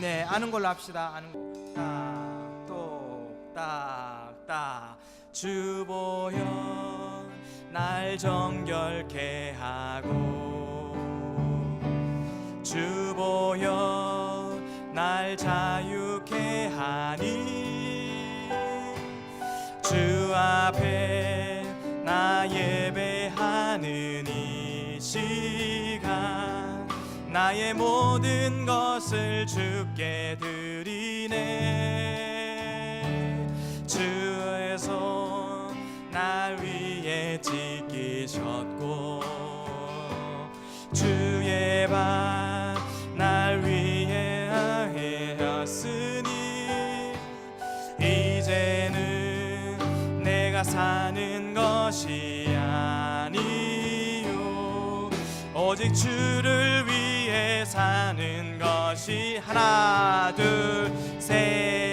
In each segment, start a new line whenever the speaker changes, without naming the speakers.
네, 아는 걸로 합시다. 아는 거. 딱 똑 딱 딱 주보여 날 정결케 하고 주보여 날 자유케 하니 주 앞에 나 예배하는 이 시간 나의 모든 것을 주께 드리네. 주의 손 날 위에 지키셨고 주의 발날 위에 하였으니 이제는 내가 사는 것이 아니요. 오직 주를 위해 사는 것이 하나 둘셋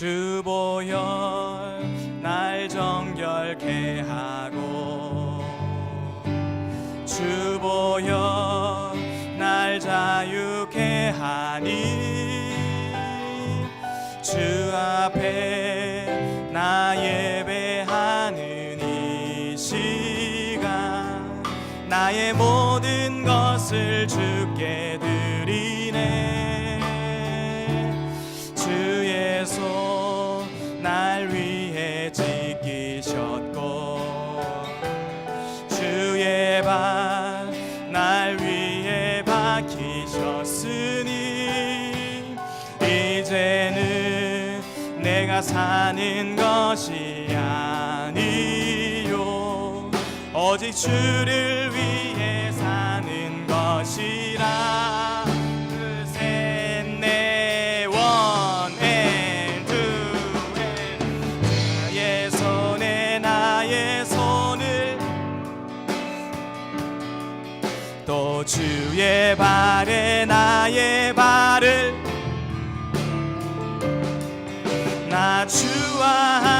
주 보혈 날 정결케 하고 주 보혈 날 자유케 하니 주 앞에 나 예배하는 이 시간 나의 모든 것을 주께 드 지키셨고 주의 발날 위해 박히셨으니 이제는 내가 사는 것이 아니요. 오직 주를 위해 사는 것이 또 주의 발에 나의 발을 나 주와